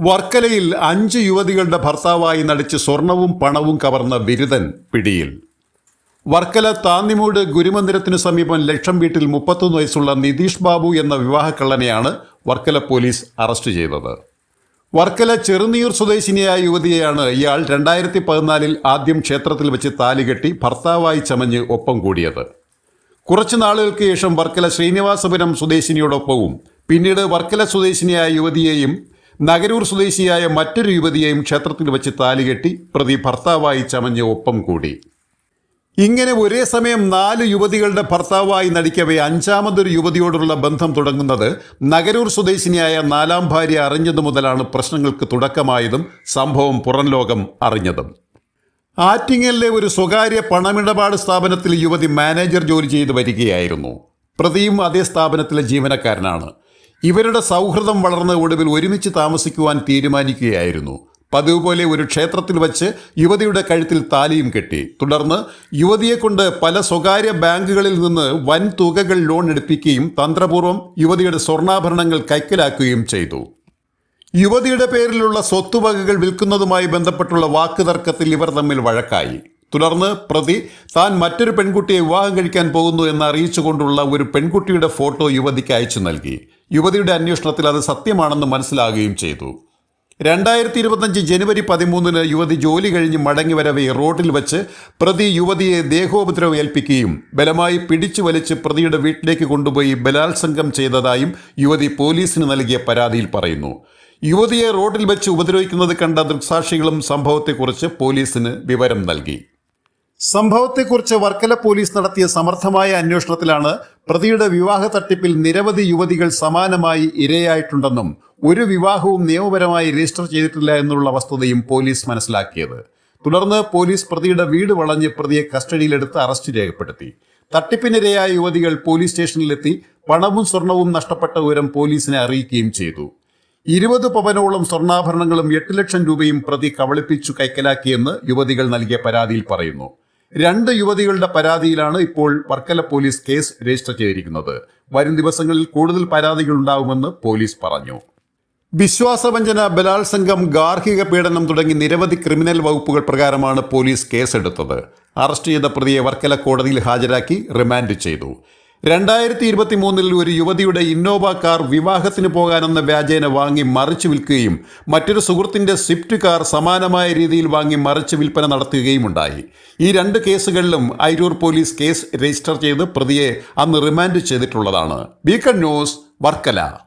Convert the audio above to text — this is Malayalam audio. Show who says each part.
Speaker 1: വർക്കലയിൽ അഞ്ച് യുവതികളുടെ ഭർത്താവായി നടിച്ച് സ്വർണവും പണവും കവർന്ന ബിരുദൻ പിടിയിൽ. വർക്കല താന്നിമൂട് ഗുരുമന്ദിരത്തിനു സമീപം ലക്ഷം വീട്ടിൽ മുപ്പത്തൊന്ന് വയസ്സുള്ള നിതീഷ് ബാബു എന്ന വിവാഹക്കള്ളനെയാണ് വർക്കല പോലീസ് അറസ്റ്റ് ചെയ്തത്. വർക്കല ചെറുനീർ സ്വദേശിനിയായ യുവതിയെയാണ് ഇയാൾ രണ്ടായിരത്തി പതിനാലിൽ ആദ്യം ക്ഷേത്രത്തിൽ വെച്ച് താലികെട്ടി ഭർത്താവായി ചമഞ്ഞ് ഒപ്പം കൂടിയത്. കുറച്ചു നാളുകൾക്ക് ശേഷം വർക്കല ശ്രീനിവാസപുരം സ്വദേശിനിയോടൊപ്പവും പിന്നീട് വർക്കല സ്വദേശിനിയായ യുവതിയെയും നഗരൂർ സ്വദേശിയായ മറ്റൊരു യുവതിയെയും ക്ഷേത്രത്തിൽ വെച്ച് താലികെട്ടി പ്രതി ഭർത്താവായി ചമഞ്ഞ് ഒപ്പം കൂടി. ഇങ്ങനെ ഒരേ സമയം നാല് യുവതികളുടെ ഭർത്താവായി നടിക്കവേ അഞ്ചാമതൊരു യുവതിയോടുള്ള ബന്ധം തുടങ്ങുന്നത് നഗരൂർ സ്വദേശിനിയായ നാലാം ഭാര്യ അറിഞ്ഞതു മുതലാണ് പ്രശ്നങ്ങൾക്ക് തുടക്കമായതും സംഭവം പുറം ലോകം അറിഞ്ഞതും. ആറ്റിങ്ങലിലെ ഒരു സ്വകാര്യ പണമിടപാട് സ്ഥാപനത്തിൽ യുവതി മാനേജർ ജോലി ചെയ്തു വരികയായിരുന്നു. പ്രതിയും അതേ സ്ഥാപനത്തിലെ ജീവനക്കാരനാണ്. ഇവരുടെ സൗഹൃദം വളർന്ന ഒടുവിൽ ഒരുമിച്ച് താമസിക്കുവാൻ തീരുമാനിക്കുകയായിരുന്നു. പതിവ് പോലെ ഒരു ക്ഷേത്രത്തിൽ വച്ച് യുവതിയുടെ കഴുത്തിൽ താലിയും കെട്ടി. തുടർന്ന് യുവതിയെ കൊണ്ട് പല സ്വകാര്യ ബാങ്കുകളിൽ നിന്ന് വൻ തുകകൾ ലോൺ എടുപ്പിക്കുകയും തന്ത്രപൂർവം യുവതിയുടെ സ്വർണാഭരണങ്ങൾ കൈക്കലാക്കുകയും ചെയ്തു. യുവതിയുടെ പേരിലുള്ള സ്വത്തുവകകൾ വിൽക്കുന്നതുമായി ബന്ധപ്പെട്ടുള്ള വാക്കുതർക്കത്തിൽ ഇവർ തമ്മിൽ വഴക്കായി. തുടർന്ന് പ്രതി താൻ മറ്റൊരു പെൺകുട്ടിയെ വിവാഹം കഴിക്കാൻ പോകുന്നു എന്ന് അറിയിച്ചുകൊണ്ടുള്ള ഒരു പെൺകുട്ടിയുടെ ഫോട്ടോ യുവതിക്ക് അയച്ചു നൽകി. യുവതിയുടെ അന്വേഷണത്തിൽ അത് സത്യമാണെന്ന് മനസ്സിലാകുകയും ചെയ്തു. രണ്ടായിരത്തി ഇരുപത്തഞ്ച് ജനുവരി പതിമൂന്നിന് യുവതി ജോലി കഴിഞ്ഞ് മടങ്ങി വരവെ റോഡിൽ വെച്ച് പ്രതി യുവതിയെ ദേഹോപദ്രവം ഏൽപ്പിക്കുകയും ബലമായി പിടിച്ചു വലിച്ച് പ്രതിയുടെ വീട്ടിലേക്ക് കൊണ്ടുപോയി ബലാത്സംഗം ചെയ്തതായും യുവതി പോലീസിന് നൽകിയ പരാതിയിൽ പറയുന്നു. യുവതിയെ റോഡിൽ വെച്ച് ഉപദ്രവിക്കുന്നത് കണ്ട ദൃക്സാക്ഷികളും സംഭവത്തെക്കുറിച്ച് പോലീസിന് വിവരം നൽകി. സംഭവത്തെക്കുറിച്ച് വർക്കല പോലീസ് നടത്തിയ സമർത്ഥമായ അന്വേഷണത്തിലാണ് പ്രതിയുടെ വിവാഹ തട്ടിപ്പിൽ നിരവധി യുവതികൾ സമാനമായി ഇരയായിട്ടുണ്ടെന്നും ഒരു വിവാഹവും നിയമപരമായി രജിസ്റ്റർ ചെയ്തിട്ടില്ല എന്നുള്ള വസ്തുതയും പോലീസ് മനസ്സിലാക്കിയത്. തുടർന്ന് പോലീസ് പ്രതിയുടെ വീട് വളഞ്ഞ് പ്രതിയെ കസ്റ്റഡിയിലെടുത്ത് അറസ്റ്റ് രേഖപ്പെടുത്തി. തട്ടിപ്പിനിരയായ യുവതികൾ പോലീസ് സ്റ്റേഷനിലെത്തി പണവും സ്വർണവും നഷ്ടപ്പെട്ട വിവരം പോലീസിനെ അറിയിക്കുകയും ചെയ്തു. ഇരുപത് പവനോളം സ്വർണാഭരണങ്ങളും എട്ട് ലക്ഷം രൂപയും പ്രതി കവളിപ്പിച്ചു കൈക്കലാക്കിയെന്ന് യുവതികൾ നൽകിയ പരാതിയിൽ പറയുന്നു. രണ്ട് യുവതികളുടെ പരാതിയിലാണ് ഇപ്പോൾ വർക്കല പോലീസ് കേസ് രജിസ്റ്റർ ചെയ്തിരിക്കുന്നത്. വരും ദിവസങ്ങളിൽ കൂടുതൽ പരാതികൾ ഉണ്ടാവുമെന്ന് പോലീസ് പറഞ്ഞു. വിശ്വാസവഞ്ചന ബലാത്സംഗം ഗാർഹിക പീഡനം തുടങ്ങി നിരവധി ക്രിമിനൽ വകുപ്പുകൾ പ്രകാരമാണ് പോലീസ് കേസെടുത്തത്. അറസ്റ്റ് ചെയ്ത പ്രതിയെ വർക്കല കോടതിയിൽ ഹാജരാക്കി റിമാൻഡ് ചെയ്തു. രണ്ടായിരത്തി ഇരുപത്തി മൂന്നിൽ ഒരു യുവതിയുടെ ഇന്നോവ കാർ വിവാഹത്തിന് പോകാനെന്ന വ്യാജേന വാങ്ങി മറിച്ചു വിൽക്കുകയും മറ്റൊരു സുഹൃത്തിന്റെ സ്വിഫ്റ്റ് കാർ സമാനമായ രീതിയിൽ വാങ്ങി മറിച്ച് വിൽപ്പന നടത്തുകയും ഉണ്ടായി. ഈ രണ്ട് കേസുകളിലും അയിരൂർ പോലീസ് കേസ് രജിസ്റ്റർ ചെയ്ത് പ്രതിയെ അന്ന് റിമാൻഡ് ചെയ്തിട്ടുള്ളതാണ്. Beacon news Varkala.